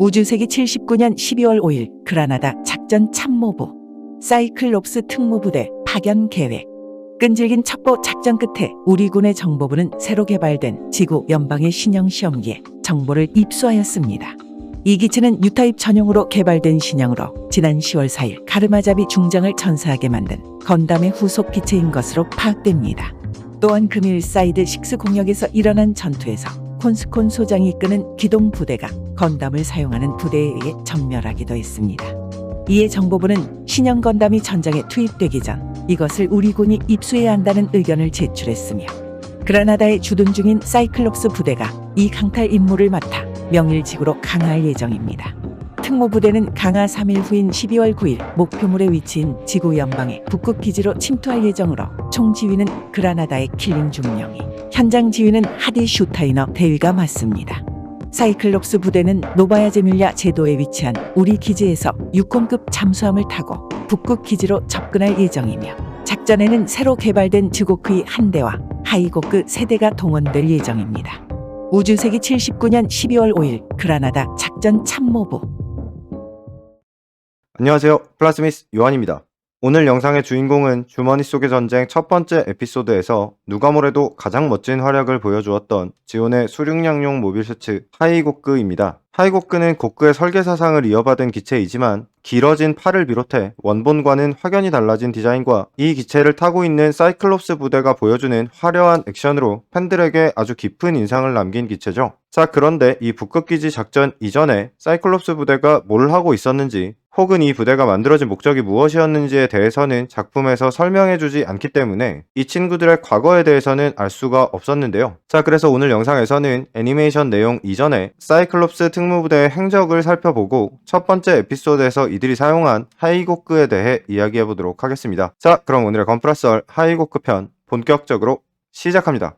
우주세기 79년 12월 5일 그라나다 작전 참모부 사이클롭스 특무부대 파견 계획 끈질긴 첩보 작전 끝에 우리 군의 정보부는 새로 개발된 지구 연방의 신형 시험기에 정보를 입수하였습니다. 이 기체는 유타입 전용으로 개발된 신형으로 지난 10월 4일 가르마잡이 중장을 전사하게 만든 건담의 후속 기체인 것으로 파악됩니다. 또한 금일 사이드 6 공역에서 일어난 전투에서 콘스콘 소장이 이끄는 기동 부대가 건담을 사용하는 부대에 의해 전멸하기도 했습니다. 이에 정보부는 신형 건담이 전장에 투입되기 전 이것을 우리 군이 입수해야 한다는 의견을 제출했으며 그라나다에 주둔 중인 사이클롭스 부대가 이 강탈 임무를 맡아 명일지구로 강화할 예정입니다. 특무부대는 강화 3일 후인 12월 9일 목표물의 위치인 지구 연방의 북극 기지로 침투할 예정으로 총지휘는 그라나다의 킬링 중령이, 현장 지휘는 하디 슈타이너 대위가 맡습니다. 사이클롭스 부대는 노바야 제뮬야 제도에 위치한 우리 기지에서 6공급 잠수함을 타고 북극 기지로 접근할 예정이며 작전에는 새로 개발된 즈고크이 한 대와 하이고크 세 대가 동원될 예정입니다. 우주세기 79년 12월 5일 그라나다 작전 참모부 안녕하세요. 플라스미스 요한입니다. 오늘 영상의 주인공은 주머니 속의 전쟁 첫 번째 에피소드에서 누가 뭐래도 가장 멋진 활약을 보여주었던 지온의 수륙량용 모빌 슈츠 하이고크입니다. 하이고크는 고크의 설계 사상을 이어받은 기체이지만 길어진 팔을 비롯해 원본과는 확연히 달라진 디자인과 이 기체를 타고 있는 사이클롭스 부대가 보여주는 화려한 액션으로 팬들에게 아주 깊은 인상을 남긴 기체죠. 자, 그런데 이 북극기지 작전 이전에 사이클롭스 부대가 뭘 하고 있었는지 혹은 이 부대가 만들어진 목적이 무엇이었는지에 대해서는 작품에서 설명해주지 않기 때문에 이 친구들의 과거에 대해서는 알 수가 없었는데요. 자, 그래서 오늘 영상에서는 애니메이션 내용 이전에 사이클롭스 특무부대의 행적을 살펴보고 첫 번째 에피소드에서 이들이 사용한 하이고크에 대해 이야기해보도록 하겠습니다. 자, 그럼 오늘의 건프라썰 하이고크 편 본격적으로 시작합니다.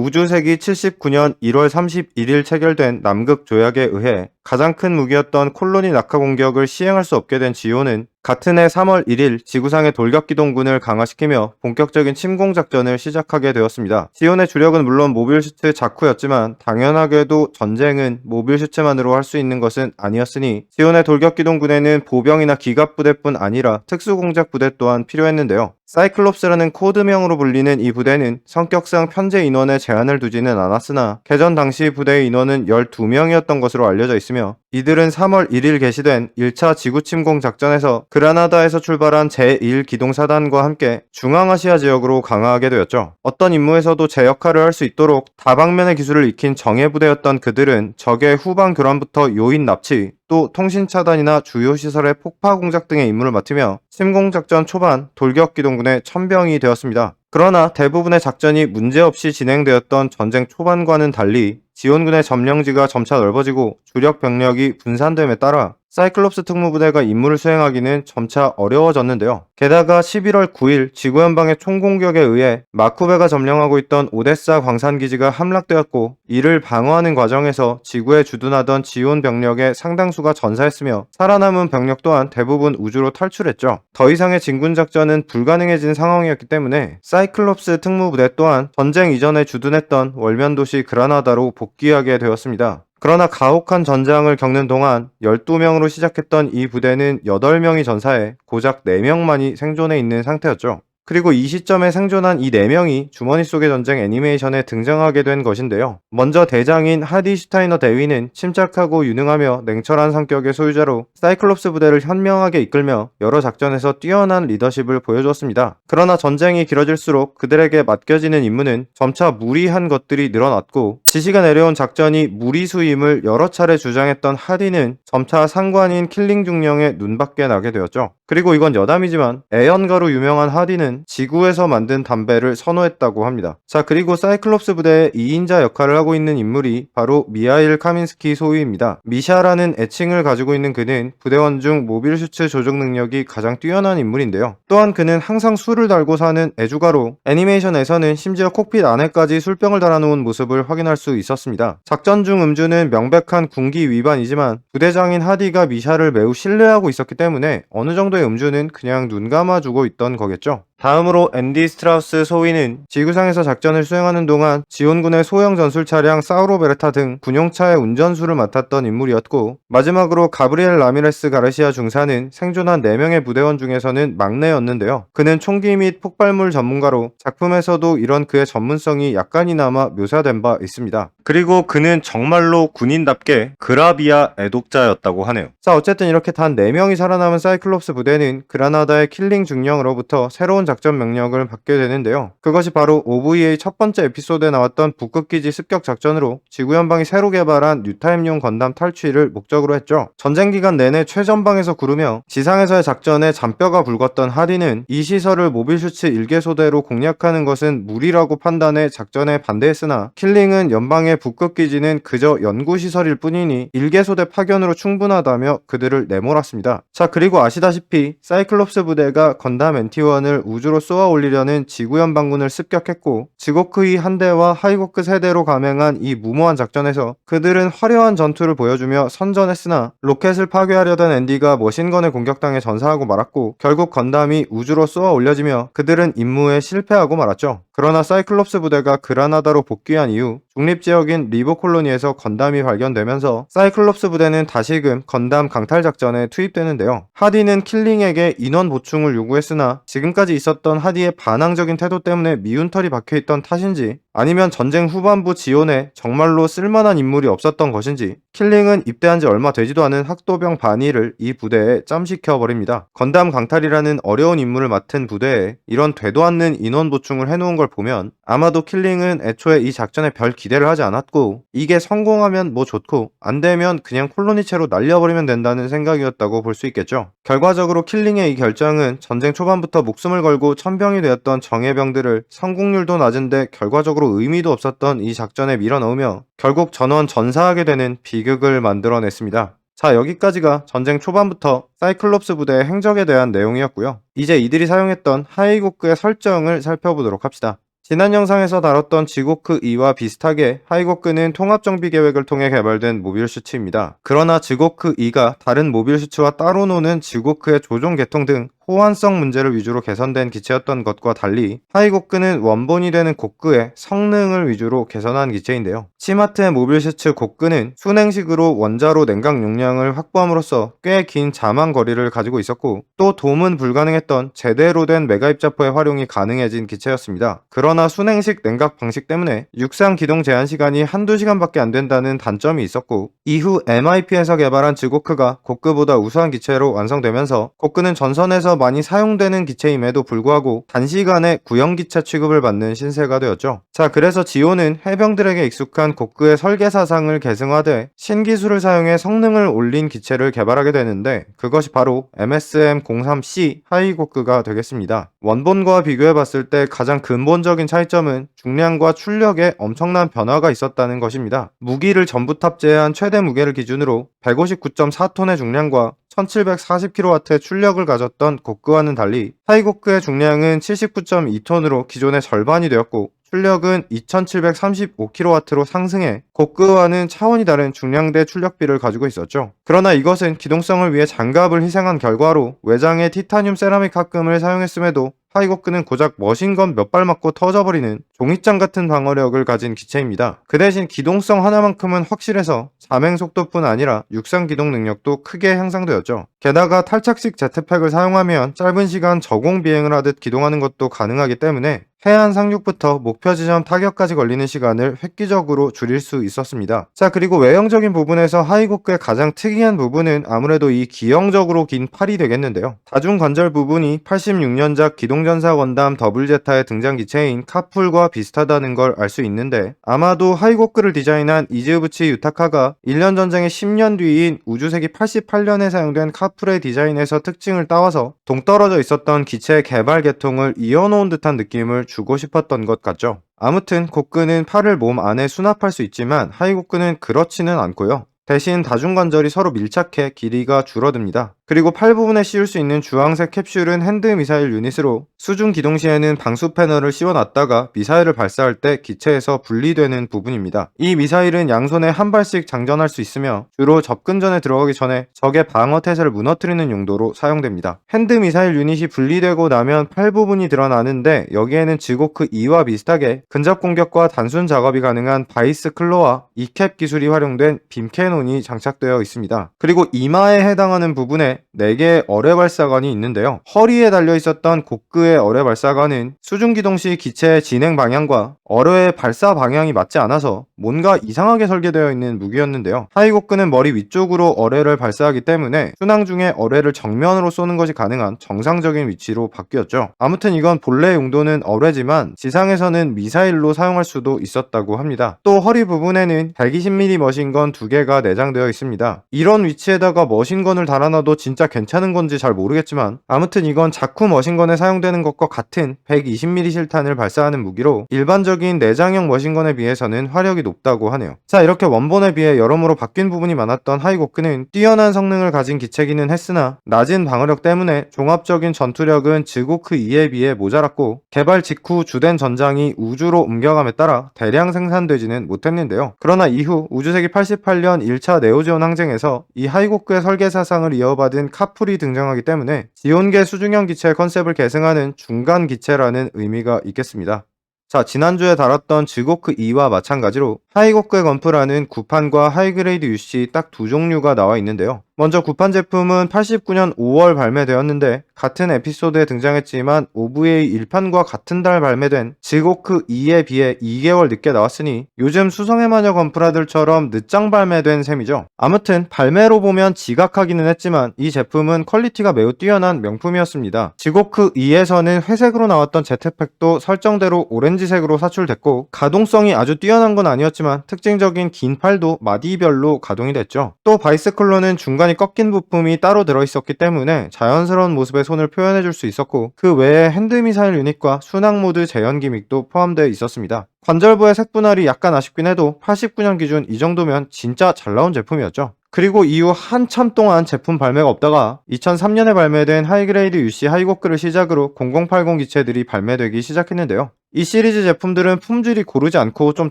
우주세기 79년 1월 31일 체결된 남극 조약에 의해 가장 큰 무기였던 콜로니 낙하 공격을 시행할 수 없게 된 지오는 같은 해 3월 1일 지구상의 돌격기동군을 강화시키며 본격적인 침공 작전을 시작하게 되었습니다. 지온의 주력은 물론 모빌 슈트 자쿠였지만 당연하게도 전쟁은 모빌 슈트만으로 할 수 있는 것은 아니었으니 지온의 돌격기동군에는 보병이나 기갑부대뿐 아니라 특수공작 부대 또한 필요했는데요. 사이클롭스라는 코드명으로 불리는 이 부대는 성격상 편제 인원에 제한을 두지는 않았으나 개전 당시 부대의 인원은 12명이었던 것으로 알려져 있 으며 이들은 3월 1일 개시된 1차 지구 침공 작전에서 그라나다에서 출발한 제1기동사단과 함께 중앙아시아 지역으로 강화하게 되었죠. 어떤 임무에서도 제 역할을 할 수 있도록 다방면의 기술을 익힌 정예부대였던 그들은 적의 후방 교란부터 요인 납치, 또 통신 차단이나 주요 시설의 폭파 공작 등의 임무를 맡으며 침공작전 초반 돌격기동군의 천병이 되었습니다. 그러나 대부분의 작전이 문제없이 진행되었던 전쟁 초반과는 달리 지원군의 점령지가 점차 넓어지고 주력 병력이 분산됨에 따라 사이클롭스 특무부대가 임무를 수행하기는 점차 어려워졌는데요. 게다가 11월 9일 지구 연방의 총공격에 의해 마쿠베가 점령하고 있던 오데사 광산기지가 함락되었고 이를 방어하는 과정에서 지구에 주둔하던 지온 병력의 상당수가 전사했으며 살아남은 병력 또한 대부분 우주로 탈출했죠. 더 이상의 진군 작전은 불가능해진 상황이었기 때문에 사이클롭스 특무부대 또한 전쟁 이전에 주둔했던 월면 도시 그라나다로 복귀하게 되었습니다. 그러나 가혹한 전장을 겪는 동안 12명으로 시작했던 이 부대는 8명이 전사해 고작 4명만이 생존해 있는 상태였죠. 그리고 이 시점에 생존한 이 4명이 주머니 속의 전쟁 애니메이션에 등장하게 된 것인데요. 먼저 대장인 하디 슈타이너 대위는 침착하고 유능하며 냉철한 성격의 소유자로 사이클롭스 부대를 현명하게 이끌며 여러 작전에서 뛰어난 리더십을 보여주었습니다. 그러나 전쟁이 길어질수록 그들에게 맡겨지는 임무는 점차 무리한 것들이 늘어났고 지시가 내려온 작전이 무리수임을 여러 차례 주장했던 하디는 점차 상관인 킬링 중령의 눈밖에 나게 되었죠. 그리고 이건 여담이지만 애연가로 유명한 하디는 지구에서 만든 담배를 선호했다고 합니다. 자 그리고 사이클롭스 부대의 2인자 역할을 하고 있는 인물이 바로 미하일 카민스키 소위입니다. 미샤라는 애칭을 가지고 있는 그는 부대원 중 모빌 슈츠 조종 능력이 가장 뛰어난 인물인데요. 또한 그는 항상 술을 달고 사는 애주가로 애니메이션에서는 심지어 콕핏 안에까지 술병을 달아놓은 모습을 확인할 수 있었습니다. 작전 중 음주는 명백한 군기 위반이지만 부대장인 하디가 미샤를 매우 신뢰하고 있었기 때문에 어느 정도 의 음주는 그냥 눈 감아주고 있던 거겠죠. 다음으로 앤디 스트라우스 소위는 지구상에서 작전을 수행하는 동안 지온군의 소형 전술 차량 사우로 베르타 등 군용차의 운전수를 맡았던 인물이었고 마지막으로 가브리엘 라미레스 가르시아 중사는 생존한 4명의 부대원 중에서는 막내였는데요. 그는 총기 및 폭발물 전문가로 작품에서도 이런 그의 전문성이 약간이나마 묘사된 바 있습니다. 그리고 그는 정말로 군인답게 그라비아 애독자였다고 하네요. 자 어쨌든 이렇게 단 4명이 살아남은 사이클롭스 부대는 그라나다의 킬링 중령으로부터 새로운 작전 명령을 받게 되는데요. 그것이 바로 OVA 첫 번째 에피소드에 나왔던 북극기지 습격 작전으로 지구연방이 새로 개발한 뉴타임용 건담 탈취를 목적으로 했죠. 전쟁 기간 내내 최전방에서 구르며 지상에서의 작전에 잔뼈가 굵었던 하디는 이 시설을 모빌슈츠 1개 소대로 공략하는 것은 무리라고 판단해 작전에 반대했으나 킬링은 연방의 북극기지는 그저 연구시설일 뿐이니 1개 소대 파견으로 충분하다며 그들을 내몰았습니다. 자 그리고 아시다시피 사이클롭스 부대가 건담 NT1을 우 주로 쏘아 올리려는 지구 연방군을 습격했고 지고크이 한 대와 하이고크 세 대로 감행한 이 무모한 작전에서 그들은 화려한 전투를 보여주며 선전했으나 로켓을 파괴하려던 앤디가 머신건에 공격당해 전사하고 말았고 결국 건담이 우주로 쏘아 올려지며 그들은 임무에 실패하고 말았죠. 그러나 사이클롭스 부대가 그라나다로 복귀한 이후 중립지역인 리버 콜로니에서 건담이 발견되면서 사이클롭스 부대는 다시금 건담 강탈 작전에 투입되는데요. 하디는 킬링에게 인원 보충을 요구했으나 지금까지 있었던 하디의 반항적인 태도 때문에 미운 털이 박혀 있던 탓인지 아니면 전쟁 후반부 지원에 정말로 쓸만한 인물이 없었던 것인지 킬링은 입대한 지 얼마 되지도 않은 학도병 바니를 이 부대에 짬시켜 버립니다. 건담 강탈이라는 어려운 임무를 맡은 부대에 이런 되도 않는 인원 보충을 해놓은 걸 보면 아마도 킬링은 애초에 이 작전에 별 기대를 하지 않았고 이게 성공하면 뭐 좋고 안 되면 그냥 콜로니체로 날려버리면 된다는 생각이었다고 볼 수 있겠죠. 결과적으로 킬링의 이 결정은 전쟁 초반부터 목숨을 걸고 천병이 되었던 정예병들을 성공률도 낮은데 결과적으로 의미도 없었던 이 작전에 밀어넣으며 결국 전원 전사하게 되는 비극을 만들어냈습니다. 자, 여기까지가 전쟁 초반부터 사이클롭스 부대의 행적에 대한 내용이었고요. 이제 이들이 사용했던 하이고크의 설정을 살펴보도록 합시다. 지난 영상에서 다뤘던 지고크 2와 비슷하게 하이고크는 통합정비 계획을 통해 개발된 모빌 슈츠입니다. 그러나 지고크 2가 다른 모빌 슈츠와 따로 노는 지고크의 조종 계통 등 호환성 문제를 위주로 개선된 기체였던 것과 달리 하이고크는 원본이 되는 고크의 성능을 위주로 개선한 기체인데요. 시마트의 모빌 슈츠 고크는 순행식으로 원자로 냉각 용량을 확보함으로써 꽤 긴 자망 거리를 가지고 있었고 또 도움은 불가능했던 제대로 된 메가 입자포의 활용이 가능해진 기체였습니다. 그러나 순행식 냉각 방식 때문에 육상 기동 제한 시간이 한두 시간밖에 안 된다는 단점이 있었고 이후 MIP에서 개발한 지고크가 고크보다 우수한 기체로 완성되면서 고크는 전선에서 많이 사용되는 기체임에도 불구하고 단시간에 구형 기체 취급을 받는 신세가 되었죠. 자, 그래서 지오는 해병들에게 익숙한 고크의 설계 사상을 계승화돼 신기술을 사용해 성능을 올린 기체를 개발하게 되는데 그것이 바로 MSM-03C 하이고크가 되겠습니다. 원본과 비교해 봤을 때 가장 근본적인 차이점은 중량과 출력에 엄청난 변화가 있었다는 것입니다. 무기를 전부 탑재한 최대 무게를 기준으로 159.4톤의 중량과 1740kW의 출력을 가졌던 고크와는 달리 하이고크의 중량은 79.2톤으로 기존의 절반이 되었고 출력은 2735kW로 상승해 고크와는 차원이 다른 중량대 출력비를 가지고 있었죠. 그러나 이것은 기동성을 위해 장갑을 희생한 결과로 외장에 티타늄 세라믹 합금을 사용했음에도 하이고크는 고작 머신건 몇 발 맞고 터져버리는 종이장 같은 방어력을 가진 기체입니다. 그 대신 기동성 하나만큼은 확실해서 자맹 속도뿐 아니라 육상 기동 능력도 크게 향상되었죠. 게다가 탈착식 제트팩을 사용하면 짧은 시간 저공 비행을 하듯 기동하는 것도 가능하기 때문에 해안 상륙부터 목표 지점 타격까지 걸리는 시간을 획기적으로 줄일 수 있었습니다. 자, 그리고 외형적인 부분에서 하이고크의 가장 특이한 부분은 아무래도 이 기형적으로 긴 팔이 되겠는데요. 다중 관절 부분이 86년작 기동전 사 원담 더블제타의 등장 기체인 카풀과 비슷하다는 걸 알 수 있는데 아마도 하이고크를 디자인한 이즈부치 유타카가 1년 전쟁의 10년 뒤인 우주세기 88년에 사용된 카풀의 디자인에서 특징을 따와서 동떨어져 있었던 기체 개발 계통을 이어놓은 듯한 느낌을 주고 싶었던 것 같죠. 아무튼 고크는 팔을 몸 안에 수납할 수 있지만 하이고크는 그렇지는 않고요. 대신 다중관절이 서로 밀착해 길이가 줄어듭니다. 그리고 팔 부분에 씌울 수 있는 주황색 캡슐은 핸드 미사일 유닛으로 수중 기동 시에는 방수 패널을 씌워놨다가 미사일을 발사할 때 기체에서 분리되는 부분입니다. 이 미사일은 양손에 한 발씩 장전할 수 있으며 주로 접근전에 들어가기 전에 적의 방어 태세를 무너뜨리는 용도로 사용됩니다. 핸드 미사일 유닛이 분리되고 나면 팔 부분이 드러나는데 여기에는 지고크 2와 비슷하게 근접 공격과 단순 작업이 가능한 바이스 클로와 이캡 기술이 활용된 빔캐논 이 장착되어 있습니다. 그리고 이마에 해당하는 부분에 4개의 어뢰 발사관이 있는데요. 허리에 달려 있었던 고크의 어뢰 발사관은 수중 기동 시 기체의 진행 방향과 어뢰의 발사 방향이 맞지 않아서 뭔가 이상하게 설계되어 있는 무기였는데요. 하이고크는 머리 위쪽으로 어뢰를 발사하기 때문에 순항 중에 어뢰를 정면으로 쏘는 것이 가능한 정상적인 위치로 바뀌었죠. 아무튼 이건 본래 용도는 어뢰지만 지상에서는 미사일로 사용할 수도 있었다고 합니다. 또 허리 부분에는 120mm 머신건 두 개가 내장되어 있습니다. 이런 위치에다가 머신건을 달아놔도 진짜 괜찮은 건지 잘 모르겠지만 아무튼 이건 자쿠 머신건에 사용되는 것과 같은 120mm 실탄을 발사하는 무기로 일반적인 내장형 머신건에 비해서는 화력이 높다고 하네요. 자 이렇게 원본에 비해 여러모로 바뀐 부분이 많았던 하이고크는 뛰어난 성능을 가진 기체기는 했으나 낮은 방어력 때문에 종합적인 전투력은 지고크 2에 비해 모자랐고 개발 직후 주된 전장이 우주로 옮겨감에 따라 대량 생산되지는 못했는데요. 그러나 이후 우주세기 88년 1차 네오지온 항쟁에서 이 하이고크의 설계 사상을 이어받은 카풀이 등장하기 때문에 지온계 수중형 기체의 컨셉을 계승하는 중간 기체라는 의미가 있겠습니다. 자, 지난주에 다뤘던 지고크 2와 마찬가지로 하이고크의 건프라는 구판과 하이그레이드 UC 딱 두 종류가 나와 있는데요. 먼저 구판 제품은 89년 5월 발매되었는데 같은 에피소드에 등장했지만 OVA 1판과 같은 달 발매된 지고크 2에 비해 2개월 늦게 나왔으니 요즘 수성의 마녀 건프라들처럼 늦장 발매된 셈이죠. 아무튼 발매로 보면 지각하기는 했지만 이 제품은 퀄리티가 매우 뛰어난 명품이었습니다. 지고크 2에서는 회색으로 나왔던 제트팩도 설정대로 오렌지 색으로 사출됐고 가동성이 아주 뛰어난 건 아니었지만 특징적인 긴 팔도 마디별로 가동이 됐죠. 또 바이스클로는 중간이 꺾인 부품이 따로 들어있었기 때문에 자연스러운 모습의 손을 표현해줄 수 있었고 그 외에 핸드미사일 유닛과 순항 모드 재현 기믹도 포함되어 있었습니다. 관절부의 색 분할이 약간 아쉽긴 해도 89년 기준 이 정도면 진짜 잘 나온 제품이었죠. 그리고 이후 한참 동안 제품 발매가 없다가 2003년에 발매된 하이그레이드 UC 하이고크를 시작으로 0080 기체들이 발매되기 시작했는데요. 이 시리즈 제품들은 품질이 고르지 않고 좀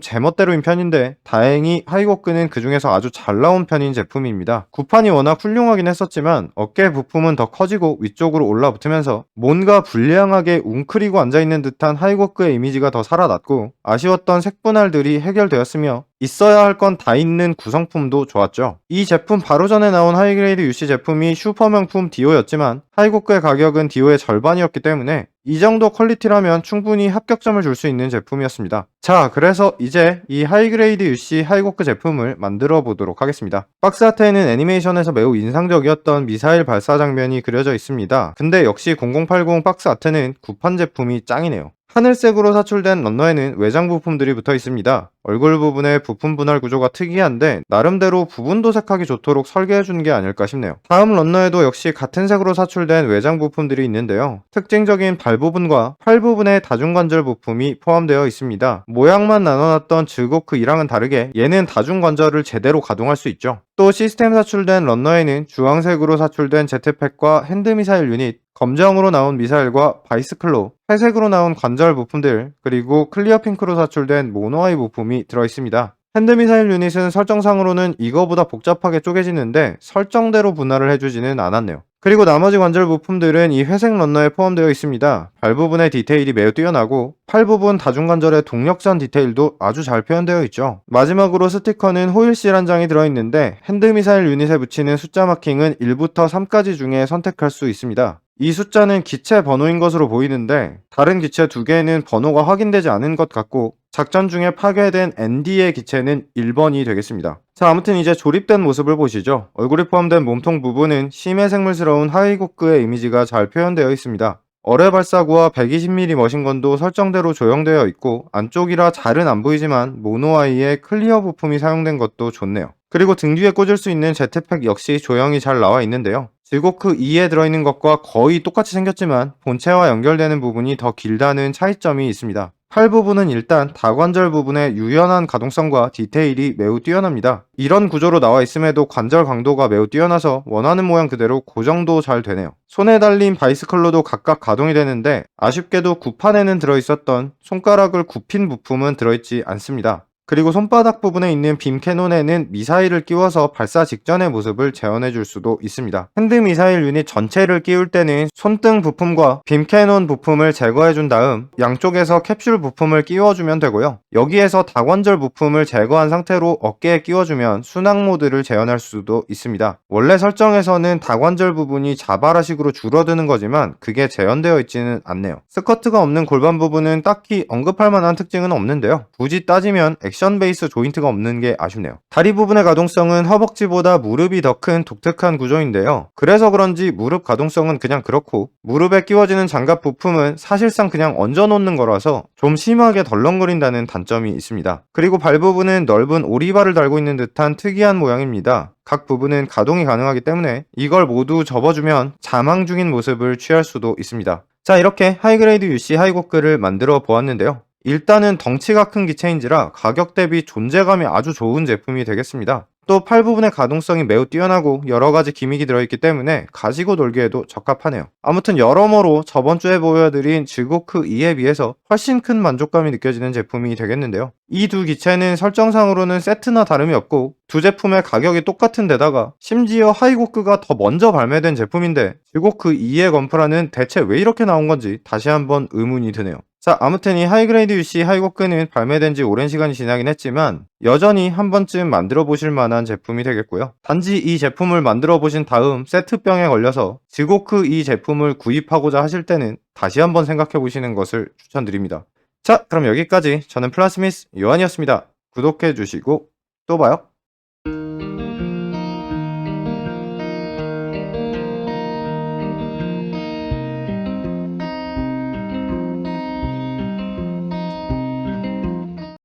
제멋대로인 편인데 다행히 하이고크는 그 중에서 아주 잘 나온 편인 제품입니다. 구판이 워낙 훌륭하긴 했었지만 어깨 부품은 더 커지고 위쪽으로 올라붙으면서 뭔가 불량하게 웅크리고 앉아있는 듯한 하이고크의 이미지가 더 살아났고 아쉬웠던 색분할들이 해결되었으며 있어야 할 건 다 있는 구성품도 좋았죠. 이 제품 바로 전에 나온 하이그레이드 UC 제품이 슈퍼 명품 디오였지만 하이고크의 가격은 디오의 절반이었기 때문에 이 정도 퀄리티라면 충분히 합격점을 줄 수 있는 제품이었습니다. 자, 그래서 이제 이 하이그레이드 UC 하이고크 제품을 만들어 보도록 하겠습니다. 박스 아트에는 애니메이션에서 매우 인상적이었던 미사일 발사 장면이 그려져 있습니다. 근데 역시 0080 박스 아트는 구판 제품이 짱이네요. 하늘색으로 사출된 런너에는 외장 부품들이 붙어 있습니다. 얼굴 부분의 부품 분할 구조가 특이한데 나름대로 부분 도색하기 좋도록 설계해 준 게 아닐까 싶네요. 다음 런너에도 역시 같은 색으로 사출된 외장 부품들이 있는데요. 특징적인 발 부분과 팔 부분의 다중관절 부품이 포함되어 있습니다. 모양만 나눠놨던 즐거크 2랑은 다르게 얘는 다중관절을 제대로 가동할 수 있죠. 또 시스템 사출된 런너에는 주황색으로 사출된 제트팩과 핸드미사일 유닛, 검정으로 나온 미사일과 바이스클로, 회색으로 나온 관절 부품들, 그리고 클리어 핑크로 사출된 모노아이 부품이 들어있습니다. 핸드미사일 유닛은 설정상으로는 이거보다 복잡하게 쪼개지는데 설정대로 분할을 해주지는 않았네요. 그리고 나머지 관절 부품들은 이 회색 런너에 포함되어 있습니다. 발 부분의 디테일이 매우 뛰어나고 팔 부분 다중관절의 동력선 디테일도 아주 잘 표현되어 있죠. 마지막으로 스티커는 호일실 한 장이 들어있는데 핸드미사일 유닛에 붙이는 숫자 마킹은 1부터 3까지 중에 선택할 수 있습니다. 이 숫자는 기체 번호인 것으로 보이는데 다른 기체 두 개는 번호가 확인되지 않은 것 같고 작전 중에 파괴된 ND의 기체는 1번이 되겠습니다. 자 아무튼 이제 조립된 모습을 보시죠. 얼굴이 포함된 몸통 부분은 심해 생물스러운 하이고크의 이미지가 잘 표현되어 있습니다. 어뢰 발사구와 120mm 머신건도 설정대로 조형되어 있고 안쪽이라 잘은 안 보이지만 모노아이의 클리어 부품이 사용된 것도 좋네요. 그리고 등 뒤에 꽂을 수 있는 제트팩 역시 조형이 잘 나와 있는데요. 지고크 2에 들어있는 것과 거의 똑같이 생겼지만 본체와 연결되는 부분이 더 길다는 차이점이 있습니다. 팔 부분은 일단 다관절 부분의 유연한 가동성과 디테일이 매우 뛰어납니다. 이런 구조로 나와 있음에도 관절 강도가 매우 뛰어나서 원하는 모양 그대로 고정도 잘 되네요. 손에 달린 바이스클로도 각각 가동이 되는데 아쉽게도 구판에는 들어있었던 손가락을 굽힌 부품은 들어있지 않습니다. 그리고 손바닥 부분에 있는 빔 캐논에는 미사일을 끼워서 발사 직전의 모습을 재현해 줄 수도 있습니다. 핸드 미사일 유닛 전체를 끼울 때는 손등 부품과 빔 캐논 부품을 제거해 준 다음 양쪽에서 캡슐 부품을 끼워주면 되고요. 여기에서 다관절 부품을 제거한 상태로 어깨에 끼워주면 순항 모드를 재현할 수도 있습니다. 원래 설정에서는 다관절 부분이 자바라식으로 줄어드는 거지만 그게 재현되어 있지는 않네요. 스커트가 없는 골반 부분은 딱히 언급할 만한 특징은 없는데요. 굳이 따지면 액션 베이스 조인트가 없는 게 아쉽네요. 다리 부분의 가동성은 허벅지보다 무릎이 더 큰 독특한 구조인데요. 그래서 그런지 무릎 가동성은 그냥 그렇고 무릎에 끼워지는 장갑 부품은 사실상 그냥 얹어 놓는 거라서 좀 심하게 덜렁거린다는 단점이 있습니다. 그리고 발 부분은 넓은 오리발을 달고 있는 듯한 특이한 모양입니다. 각 부분은 가동이 가능하기 때문에 이걸 모두 접어주면 자망 중인 모습을 취할 수도 있습니다. 자 이렇게 하이그레이드 UC 하이고크를 만들어 보았는데요. 일단은 덩치가 큰 기체인지라 가격 대비 존재감이 아주 좋은 제품이 되겠습니다. 또 팔 부분의 가동성이 매우 뛰어나고 여러 가지 기믹이 들어있기 때문에 가지고 놀기에도 적합하네요. 아무튼 여러모로 저번 주에 보여드린 지고크 2에 비해서 훨씬 큰 만족감이 느껴지는 제품이 되겠는데요. 이 두 기체는 설정상으로는 세트나 다름이 없고 두 제품의 가격이 똑같은 데다가 심지어 하이고크가 더 먼저 발매된 제품인데 지고크 2의 건프라는 대체 왜 이렇게 나온 건지 다시 한번 의문이 드네요. 자, 아무튼 이 하이그레이드 UC 하이고크는 발매된 지 오랜 시간이 지나긴 했지만 여전히 한 번쯤 만들어 보실 만한 제품이 되겠고요. 단지 이 제품을 만들어 보신 다음 세트병에 걸려서 지고크 이 제품을 구입하고자 하실 때는 다시 한번 생각해 보시는 것을 추천드립니다. 자, 그럼 여기까지 저는 플라스미스 요한이었습니다. 구독해 주시고 또 봐요.